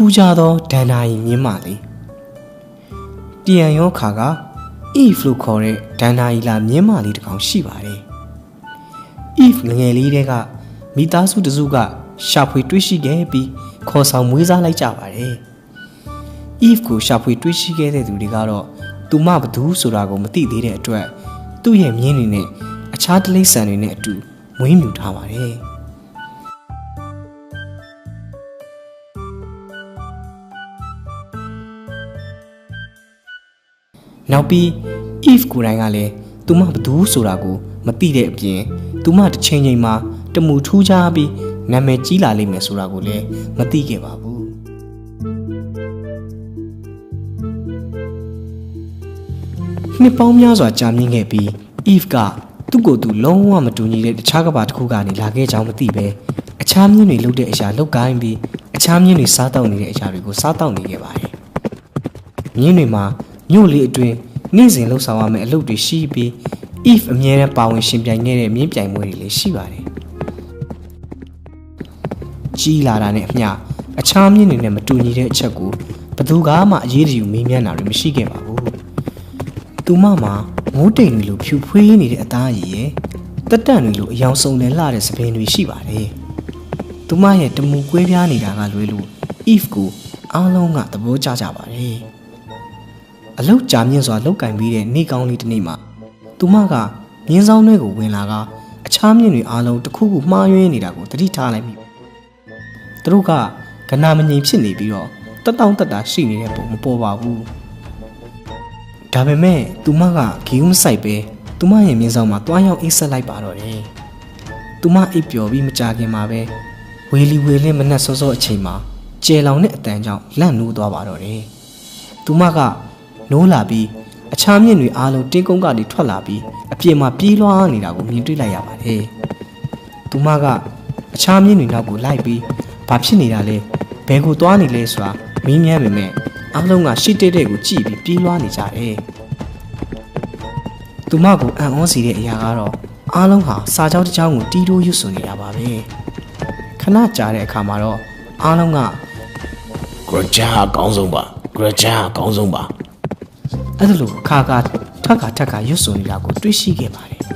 ူးခြားသောဒန္နာရီမြင်းမာသည်တရန်ရောခါက Eve လို့ခေါ်တဲ့ဒန္နာရီလာမြင်းမာလေးတစ်ကောင်ရှိပါတယ် Eve ငငယ်လေးတဲကမိသားစုတစုကရှာဖွေတွေ့ရှိခဲ့ပြီးခေါ်ဆောင်မွေးစားလိုက်ကြပါတယ် Eve ကိုရှာဖွေတွေ့ရှိခဲ့တဲ့သူတွေကတော့သူမဘသူဆိုတာကိုမသိသေးတဲ့အတွက်သူ့ရဲ့မြင်းတွေနဲ့အခြားတိရစ္ဆာန်တွေနဲ့အတူမွေးမြူထားပါတယ် နောက်ပြီး Eve ကိုယ်တိုင်ကလည်းသူမဘသူဆိုတာကိုမသိတဲ့အပြင်သူမတစ်ချိန်ချိန်မှာတမူထူးခြားပြီးနာမည်ကြီးလာလိမ့်မယ်ဆိုတာကိုလည်းမသိခဲ့ပါဘူးနှစ်ပေါင်းများစွာကြာမြင့်ခဲ့ပြီး Eve ကသူ့ကိုယ်သူလုံးဝမတူညီတဲ့တခြားကဘာတစ်ခုကနေလာခဲ့ကြောင်းမသိပဲအခြားမြင့်တွေလုပ်တဲ့အရာလုပ်ကိုင်းပြီးအခြားမြင့်တွေစားတောက်နေတဲ့အရာတွေကိုစားတောက်နေခဲ့ပါတယ်မြင့်တွေမှာ မြို့လေးအတွင်းနေ့စဉ်လှုပ်ဆောင်ရမယ့်အလုပ်တွေရှိပြီး Eve အမြဲတမ်းပါဝင်ရှင်ပြိုင်ခဲ့တဲ့မြင်းပြိုင်ပွဲတွေလည်းရှိပါတယ်ကြီးလာတာနဲ့အမျှအခြားမြင့်တွေနဲ့မတူညီတဲ့အချက်ကိုဘသူကမှအရေးတယူမေးမြန်းတာတွေမရှိခဲ့ပါဘူးသူမမှာမိုးတိမ်တွေလိုဖြူဖွေးနေတဲ့အသားရည်ရဲ့တက်တန့်တွေလိုအယောင်စုံနဲ့လှတဲ့သပင်တွေရှိပါတယ်သူမရဲ့တမူကွဲပြားနေတာကလွဲလို့ Eve ကိုအားလုံးကသဘောကျကြပါတယ် အလောက်ကြာမြင့်စွာလောက်ကင်ပြီးတဲ့နေကောင်းလေးတစ်နေ့မှာသူမကမြင်းဆောင်တွေကိုဝင်လာကအခြားမြင့်တွေအားလုံးတစ်ခုခုမှားယွင်းနေတာကိုသတိထားလိုက်ပြီသူတို့ကကနာမငြိမ်ဖြစ်နေပြီးတော့တက်တောင့်တက်တာရှိနေတဲ့ပုံမပေါ်ပါဘူးဒါပေမဲ့သူမကဂီယူးမဆိုင်ပဲသူမရဲ့မြင်းဆောင်မှာတွားရောက်အိတ်ဆက်လိုက်ပါတော့တယ်သူမအိပ်ပျော်ပြီးမကြခင်မှာပဲဝေလီဝေလင်းမနက်စောစောအချိန်မှာကျဲလောင်တဲ့အတန်ကြောင့်လန့်နိုးသွားပါတော့တယ်သူမက နိုးလာပြီးအခြားမြင့်တွေအားလုံးတင်းကုန်းကနေထွက်လာပြီးအပြင်မှာပြေးလွှားနေတာကိုမြင်တွေ့လိုက်ရပါတယ်။သူမကအခြားမြင့်တွေနောက်ကိုလိုက်ပြီးဘာဖြစ်နေတာလဲဘယ်ကိုသွားနေလဲဆိုတာမင်းမြန်းပေမဲ့အားလုံးကရှစ်တဲ့တဲ့ကိုကြည့်ပြီးပြေးလွှားနေကြတယ်။သူမကိုအံ့ဩစီတဲ့အရာကတော့အားလုံးဟာစာကြောင်းတစ်ကြောင်းကိုတီးတိုးရွတ်ဆိုနေတာပါပဲ။ခဏကြာတဲ့အခါမှာတော့အားလုံးကဂရဂျာအကောင်းဆုံးပါဂရဂျာအကောင်းဆုံးပါ အဲ့ဒါလိုခါခါထက်ခါထက်ခါရွတ်ဆိုနေတာကိုတွေ့ရှိခဲ့ပါတယ်။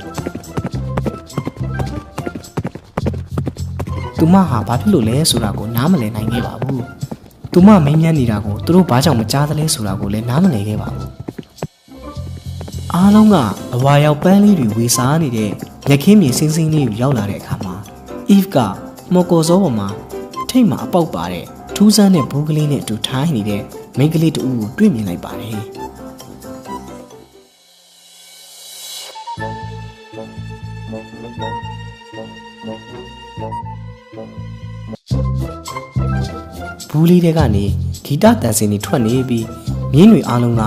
သူမဟာဘာဖြစ်လို့လဲဆိုတာကိုနားမလည်နိုင်ခဲ့ပါဘူး။သူမမင်းမြန်းနေတာကိုသူတို့ဘာကြောင့်မကြားသလဲဆိုတာကိုလည်းနားမလည်ခဲ့ပါဘူး။အားလုံးကအဝါရောက်ပန်းလေးတွေဝေစားနေတဲ့လက်ခင်းမြေစင်းစင်းလေးကိုရောက်လာတဲ့အခါမှာ Eve ကမော်ကော်စောပေါ်မှာထိတ်မှာအပေါက်ပါတဲ့ထူးဆန်းတဲ့ဘူးကလေးနဲ့အတူထိုင်းနေတဲ့မိန်းကလေးတူကိုတွေ့မြင်လိုက်ပါတယ်။ ဘူးလေးတွေကနေဂီတတန်စင်တွေထွက်နေပြီးမြင်းတွေအားလုံးက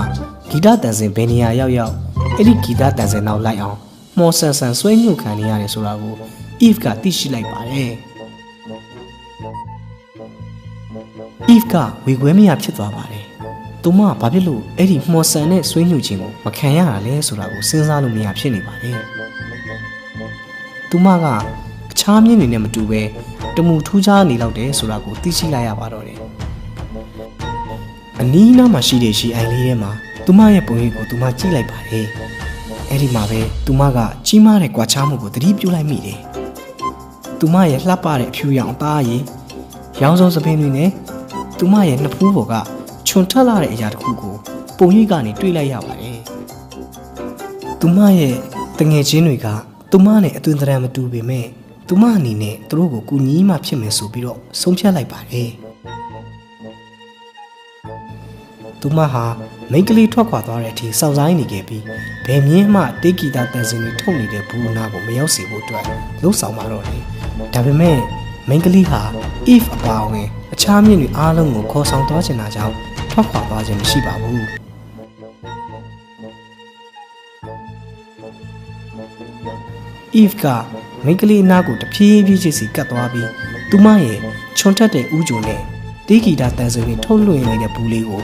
ဂီတတန်စင်ဘယ်နေရာရောက်ရောက်အဲ့ဒီဂီတတန်စင်နောက်လိုက်အောင်မော်ဆန်ဆန်ဆွဲညှို့ခံနေရတယ်ဆိုတာကို Eve ကသိရှိလိုက်ပါတယ် Eve ကဝေခွဲမရဖြစ်သွားပါတယ်သူမဘာဖြစ်လို့အဲ့ဒီမော်ဆန်နဲ့ဆွဲညှို့ခြင်းကိုမခံရတာလဲဆိုတာကိုစဉ်းစားလို့မရဖြစ်နေပါတယ်သူမက အခြားမြင်းတွေနဲ့မတူပဲတမူထူးခြားနေလောက်တယ်ဆိုတာကိုသိရှိလိုက်ရပါတော့တယ်အနီးနားမှာရှိတဲ့ရှီအိုင်လေးထဲမှာသူမရဲ့ပုံရိပ်ကိုသူမကြည့်လိုက်ပါတယ်အဲ့ဒီမှာပဲသူမကကြီးမားတဲ့ကြွားချမှုကိုသတိပြုလိုက်မိတယ်သူမရဲ့လှပတဲ့အဖြူရောင်အသားရည်ရောင်စုံစပင်းတွေနဲ့သူမရဲ့နှစ်ဖူးပေါ်ကခြုံထက်လာတဲ့အရာတစ်ခုကိုပုံရိပ်ကနေတွေ့လိုက်ရပါတယ်သူမရဲ့တငယ်ချင်းတွေကသူမနဲ့အသွင်သဏ္ဍာန်မတူပေမဲ့ သူမအနေနဲ့သူတို့ကိုကူညီမှဖြစ်မယ်ဆိုပြီးတော့ဆုံးဖြတ်လိုက်ပါတယ်သူမဟာမိန်းကလေးထွက်ခွာသွားတဲ့အထိစောင့်ဆိုင်နေခဲ့ပြီးဘယ်မြင်းမှတေဂီတာတန်စင်တွေထုတ်နေတဲ့ဘူးနာကိုမရောက်စေဖို့အတွက်လှုပ်ဆောင်มาတော့တယ်ဒါပေမဲ့မိန်းကလေးဟာ if အပါအဝင် အခြားမြင့်တွေအားလုံးကိုခေါ်ဆောင်သွားချင်တာကြောင့်ထွက်ခွာသွားခြင်းမရှိပါဘူး Eve က မိန်းကလေးအနားကိုတဖြည်းဖြည်းချင်းစီကတ်သွားပြီးသူမရဲ့ချွန်ထက်တဲ့ဥကြုံနဲ့တေးဂီတာတန်ဆွေတွေထုတ်လွှင့်နေတဲ့ဘူးလေးကို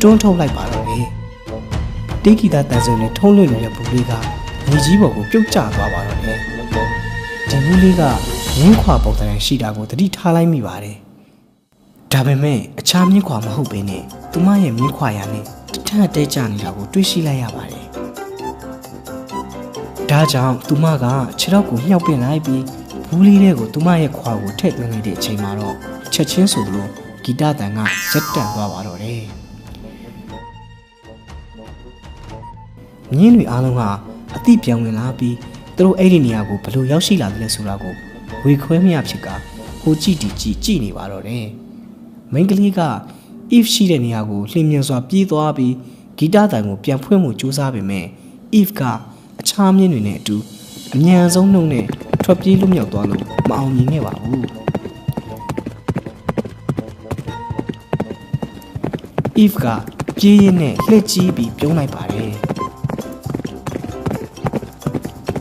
တွန်းထုတ်လိုက်ပါတော့တယ်။တေးဂီတာတန်ဆွေတွေထုတ်လွှင့်နေတဲ့ဘူးလေးကမြေကြီးပေါ်ကိုပြုတ်ကျသွားပါတော့တယ်။ဒီဘူးလေးကရင်းခွာပုံစံရှိတာကိုသတိထားလိုက်မိပါတယ်။ဒါဒါပေမဲ့အခြားမြင့်ခွာမဟုတ်ဘဲနဲ့သူမရဲ့မြင့်ခွာရနဲ့တထက်တဲကြနေတာကိုတွေးရှိလိုက်ရပါတယ် ဒါကြောင့်သူမကခြေထောက်ကိုမြှောက်ပင်လိုက်ပြီးဘူးလေးတဲ့ကိုသူမရဲ့ခွာကိုထည့်သွင်းလိုက်တဲ့အချိန်မှာတော့ချက်ချင်းဆိုလို့ဂီတတန်ကဇက်တန်သွားပါတော့တယ်မြင်းတွေအားလုံးကအတိပြောင်းဝင်လာပြီးသူတို့အဲ့ဒီနေရာကိုဘယ်လိုရောက်ရှိလာတယ်လဲဆိုတာကိုဝေခွဲမရဖြစ်ကဟိုကြည့်တီကြည့်ကြည့်နေပါတော့တယ်မိန်းကလေးက if ရှိတဲ့နေရာကိုလှင်မြန်စွာပြေးသွားပြီးဂီတတန်ကိုပြန်ဖွင့်မှုစူးစမ်းပေမဲ့ if က အခြားမြင်းတွေနဲ့အတူအမြန်ဆုံးနှုံနဲ့ထွက်ပြေးလွတ်မြောက်သွားလို့မအောင်မြင်ခဲ့ပါဘူး if ကပြေးရင်းနဲ့လှည့်ကြီးပြီးပြုံးလိုက်ပါတယ်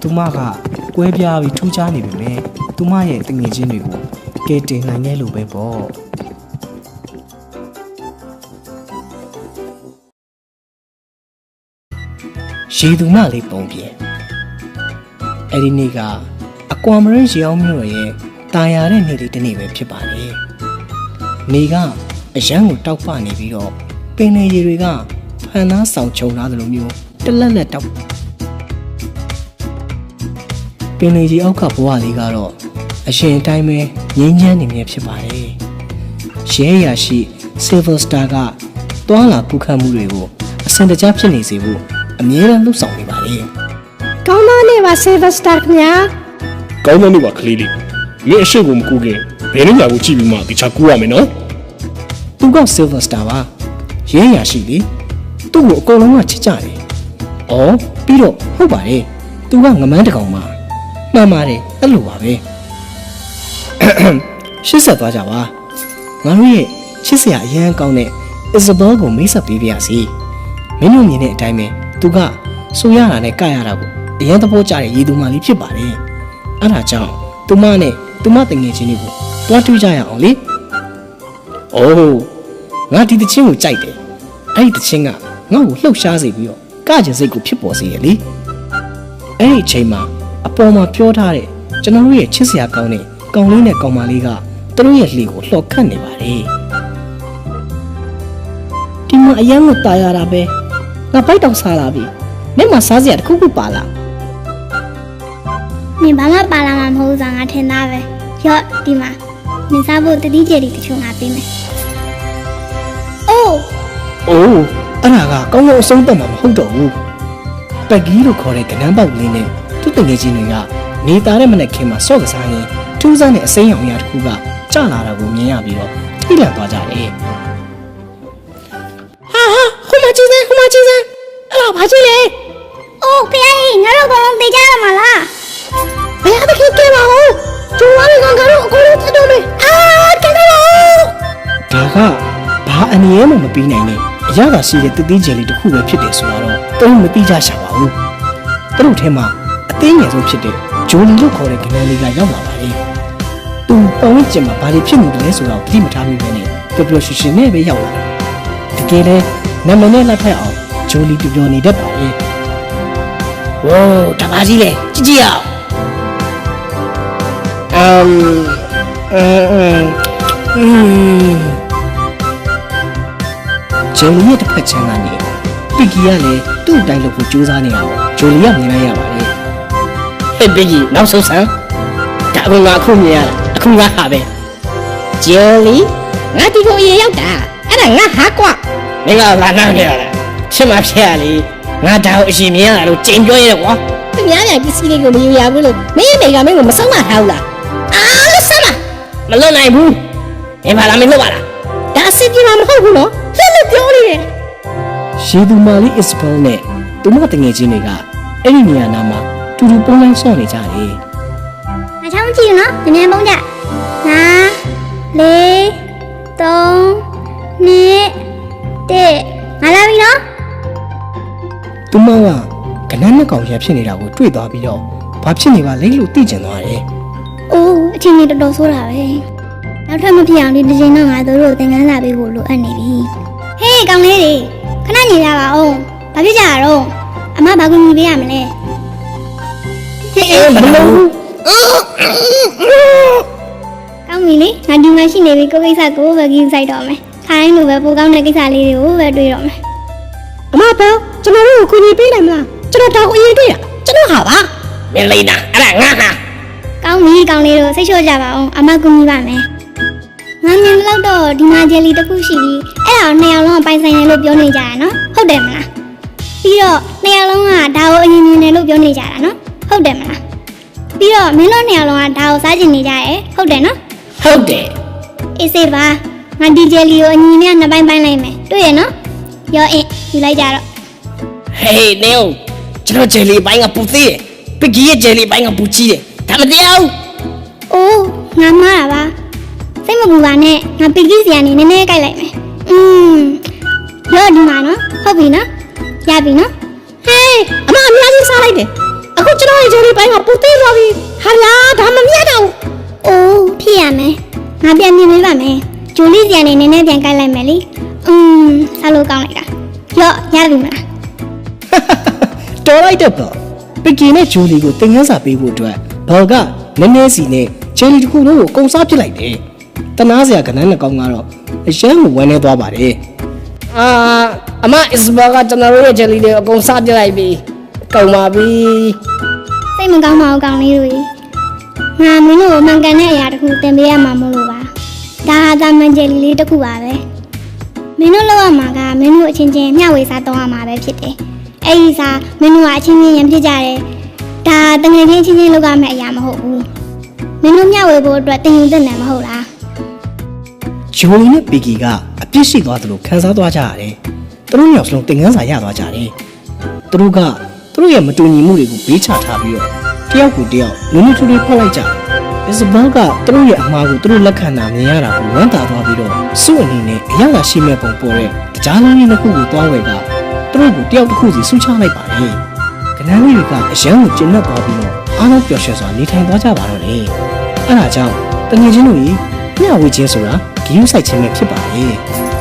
သူမကကွဲပြားပြီးထူးခြားနေပေမဲ့သူမရဲ့တငယ်ချင်းတွေကိုကယ်တင်နိုင်ခဲ့လို့ပဲပေါ့ ရေသူမလေးပုံပြဲအဲ့ဒီနေ့ကအကွာမရင်းရေအောင်မြို့ရဲ့တာယာတဲ့နေ့လေးတစ်နေ့ပဲဖြစ်ပါတယ်နေကအရန်ကိုတောက်ပနေပြီးတော့ပင်လေရေတွေကဖန်သားဆောင်ချုံလာတယ်လို့မျိုးတလက်လက်တောက်ပင်လေရေအောက်ကဘဝလေးကတော့အရှင်အတိုင်းပဲငြိမ်းချမ်းနေမြဲဖြစ်ပါတယ်ရဲရရှိ Silver Star ကတွာလာကုခတ်မှုတွေကိုအစင်တကျဖြစ်နေစေဖို့ အမြဲတမ်းလှုပ်ဆောင်နေပါတယ်ကောင်းသောနေ့ပါ Silver Star ခင်ဗျာကောင်းတဲ့နေ့ပါကလေးလေးမင်းအရှိကိုမကူခင်ဘယ်နည်းညာကိုကြည့်ပြီးမှတခြားကူရမယ်နော်သူက Silver Star ပါရဲရရှိလေသူ့ကိုအကုန်လုံးကချစ်ကြတယ်။အော်ပြီးတော့ဟုတ်ပါတယ်သူကငမန်းတကောင်ပါမှန်ပါတယ်အဲ့လိုပါပဲရှစ်ဆက်သွားကြပါငါတို့ရဲ့ချစ်စရာအရန်ကောင်းတဲ့ Isabel ကိုမိတ်ဆက်ပေးပါရစေမင်းတို့မြင်တဲ့အတိုင်းပဲ သူကဆိုရတာနဲ့ကရတာကိုအရန်သဘောကျတဲ့ရည်သူမလေးဖြစ်ပါတယ်အဲ့ဒါကြောင့်သူမနဲ့သူမတငယ်ချင်းတွေကိုတွားတွေ့ကြရအောင်လေ ။အိုးငါဒီတချင်းကိုကြိုက်တယ်။အဲ့ဒီတချင်းကငါ့ကိုလှုပ်ရှားစေပြီးတော့ကကြင်စိတ်ကိုဖြစ်ပေါ်စေရလေ။အဲ့ဒီအချိန်မှာအပေါ်မှာပြောထားတဲ့ကျွန်တော်တို့ရဲ့ချစ်စရာကောင်းတဲ့ကောင်လေးနဲ့ကောင်မလေးကသူတို့ရဲ့လှေကိုလှော်ခတ်နေပါလေ။ဒီမှာအရန်ကိုตายရတာပဲ။ ငါပိုက်တောင်စားလာပြီ။မင်းမစားစရာတစ်ခုခုပါလားနင်ဘာမှပါလာမှာမဟုတ်စားငါထင်သားပဲရော့ဒီမှာနင်စားဖို့တတိကျတီတချို့ငါပေးမယ်အိုး။အိုးအဲ့ဒါကကောင်းကောင်းအဆုံးသတ်မှာမဟုတ်တော့ဘူး။ပက်ကီလို့ခေါ်တဲ့ကနန်းပေါက်လေးနဲ့သူ့တငယ်ချင်းတွေကနေတာတဲ့မနဲ့ခင်မှာစော့ကစားရင်ထူးဆန်းတဲ့အစိမ်းရောင်အရာတစ်ခုကကျလာတာကိုမြင်ရပြီးတော့ထိလန့်သွားကြတယ်။ ဘာအနေနဲ့မှမပြီးနိုင်နဲ့အရသာရှိတဲ့တသိကျယ်လေးတစ်ခုပဲဖြစ်တယ်ဆိုတော့သူတို့မသိကြရှာပါဘူးသူတို့ထဲမှာအသေးငယ်ဆုံးဖြစ်တဲ့ဂျိုလီလို့ခေါ်တဲ့ကနန်းလေးကရောက်လာပါလေသူပတ်ဝန်းကျင်မှာဘာတွေဖြစ်နေတယ်လဲဆိုတော့သိမထားမိပဲနဲ့ပျော်ပျော်ရွှင်ရွှင်နဲ့ပဲရောက်လာတယ်တကယ်လဲနာမည်နဲ့လက်ဖက်အောင်ဂျိုလီပျော်ပျော်နေတတ်ပါလေဝိုးတပါကြီးလေကြည့်ကြည့်အောင်အမ်အမ်အမ်အမ် ဂျိုလီရဲ့တစ်ဖက်ချမ်းကနေပီကီကလည်းသူ့အတိုင်းလုပ်ဖို့ကြိုးစားနေတာကိုဂျိုလီကမြင်လိုက်ရပါတယ်ဟဲ့ပီကီနောက်ဆုံးဆန်းဒါကငါအခုမြင်ရတာအခုငါဟာပဲဂျိုလီငါဒီကိုရေရောက်တာအဲ့ဒါငါဟာကွာမင်းကလာနာနေရတာရှင်းမဖြစ်ရလေငါဒါကိုအရှင်မြင်ရတာလို့ကြင်ပြောရဲကွာသူများများပစ္စည်းတွေကိုမယူရဘူးလို့မင်းရဲ့မိကမင်းကိုမဆုံးမထားဘူးလားအာလို့ဆက်မမလွတ်နိုင်ဘူးမင်းပါလားမင်းလွတ်ပါလားဒါအစစ်ပြေမှာမဟုတ်ဘူးနော်လှည့်လို့ ပြောနေတယ်ရေသူမာလီအစ်ဘယ်နဲ့သူမတငယ်ချင်းတွေကအဲ့ဒီနေရာနာမှာတူတူပုံလန်းဆော့နေကြတယ်။အချောင်းကြည့်နော်။နည်းနည်းပုံးကြ။၅၄၃၂တစ်ငါလာပြီနော်သူမကကနန်းနှစ်ကောင်ရဖြစ်နေတာကိုတွေ့သွားပြီးတော့ဘာဖြစ်နေပါလဲလို့သိကျင်သွားတယ်။အိုးအချင်းကြီးတော်တော်ဆိုးတာပဲ။နောက်ထပ်မဖြစ်အောင်ဒီတစ်ချိန်တော့ငါတို့တို့သင်ခန်းစာပေးဖို့လိုအပ်နေပြီ။ ဟေးကောင်လေးတွေခဏညီလာပါဦး။ဘာဖြစ်ကြရတော့အမဘာကူညီပေးရမလဲ။ဟဲ့ဘလို့ကောကောင်းပြီလေငါဒီမှာရှိနေပြီကိုကိစ္စကိုပဲကြီးဆိုင်တော့မယ်ခိုင်းလိုပဲပိုကောင်းတဲ့ကိစ္စလေးတွေကိုပဲတွေးတော့မယ်အမဘောကျွန်တော်တို့ကိုကူညီပေးနိုင်မလားကျွန်တော်တောင်အရင်တွေ့တာကျွန်တော်ဟာပါမင်းလေးနာအဲ့ဒါငါဟာကောင်းပြီကောင်းလေးတို့စိတ်လျှော့ကြပါအောင်အမကူညီပါမယ် ငါမြင်တော့တော့ဒီမှာဂျယ်လီတစ်ခုရှိပြီးအဲ့ဒါကိုနှစ်ယောက်လုံးကပိုင်ဆိုင်တယ်လို့ပြောနေကြရနော်ဟုတ်တယ်မလားပြီးတော့နှစ်ယောက်လုံးကဒါကိုအရင်မြင်တယ်လို့ပြောနေကြတာနော်ဟုတ်တယ်မလားပြီးတော့မင်းတို့နှစ်ယောက်လုံးကဒါကိုစားကျင်နေကြရဲဟုတ်တယ်နော်ဟုတ်တယ်အေးစေးပါငါဒီဂျယ်လီကိုအညီနဲ့နှစ်ပိုင်းပိုင်းလိုက်မယ်တွေ့ရနော်ရောအင်းယူလိုက်ကြတော့ဟေးနေဦးကျွန်တော်ဂျယ်လီပိုင်းကပူသေးတယ်ပကီရဲ့ဂျယ်လီပိုင်းကပူကြီးတယ်ဒါမတရားဘူးအိုးငါမှားတာပါ စိတ်မပူပါနဲ့ငါပီကီစီကနေနည်းနည်းကြိုက်လိုက်မယ်อืมရောဒီမှာနော်ဟုတ်ပြီနော်ရပြီနော် ဟေးအမအများကြီးစားလိုက်တယ်အခုကျွန်တော်ရဲ့ဂျယ်ရီပိုင်းကပူသေးသွားပြီဟာလားဒါမမြတ်တော့ အိုးဖြစ်ရမယ်ငါပြန်ပြင်ပေးပါမယ်ဂျိုလေးစီကနေနည်းနည်းပြန်ကြိုက်လိုက်မယ်လीอืมစားလို့ကောင်းလိုက်တာရောရပြီမလား တော်လိုက်တဲ့ပေါ့ပကီနဲ့ဂျိုလီကိုတင်ငန်းစာပေးဖို့အတွက်ဘော်ကနည်းနည်းစီနဲ့ဂျယ်လီတစ်ခုလုံးကိုကုန်စားပစ်လိုက်တယ် တနာစရာကနန်းနှကောင်ကတော့အရန်ကိုဝမ်းနေသွားပါတယ်အာအမအစ်ဘာကကျွန်တော်တို့ရဲ့ဂျယ်လီတွေအကုန်စားပြလိုက်ပြီကုန်ပါပြီစိတ်မကောင်းပါဘူးကောင်းလေးတို့ကြီးငါမင်းတို့ကိုမှန်ကန်တဲ့အရာတစ်ခုသင်ပေးရမှာမို့လို့ပါဒါဟာတာမန်ဂျယ်လီလေးတစ်ခုပါပဲမင်းတို့လောက်ရမှာကမင်းတို့အချင်းချင်းမျှဝေစားတော့ရမှာပဲဖြစ်တယ်အဲ့ဒီစားမင်းတို့ကအချင်းချင်းရံဖြစ်ကြတယ်ဒါတငယ်ချင်းချင်းချင်းလောက်ရမယ့်အရာမဟုတ်ဘူးမင်းတို့မျှဝေဖို့အတွက်တင်ယူသင့်တယ်မဟုတ်လား ဂျိုလီနဲ့ပီကီကအပြစ်ရှိသွားသလိုခံစားသွားကြရတယ်သူတို့ညောင်စလုံးတင်ငန်းစာရသွားကြတယ်သူတို့ကသူတို့ရဲ့မတူညီမှုတွေကိုဘေးချထားပြီးတော့တယောက်ကိုတယောက်နုံနုံထူထူဖောက်လိုက်ကြတယ်အစ်ဘန်ကသူတို့ရဲ့အမှားကိုသူတို့လက်ခံတာမြင်ရတာကိုဝမ်းသာသွားပြီးတော့စုအနေနဲ့အရသာရှိမဲ့ပုံပေါ်တဲ့ကြားလုံးလေးတစ်ခုကိုသွားဝယ်ကသူတို့ကိုတယောက်တစ်ခုစီဆူချလိုက်ပါတယ်ကနန်းလေးတွေကအရန်ကိုကျဉ်တ်သွားပြီးတော့အားလုံးပျော်ရွှင်စွာနေထိုင်သွားကြပါတော့တယ်အဲဒါကြောင့်တငယ်ချင်းတို့ကြီး မျှဝေခြင်းဆိုတာဂရုစိုက်ခြင်းပဲဖြစ်ပါလေ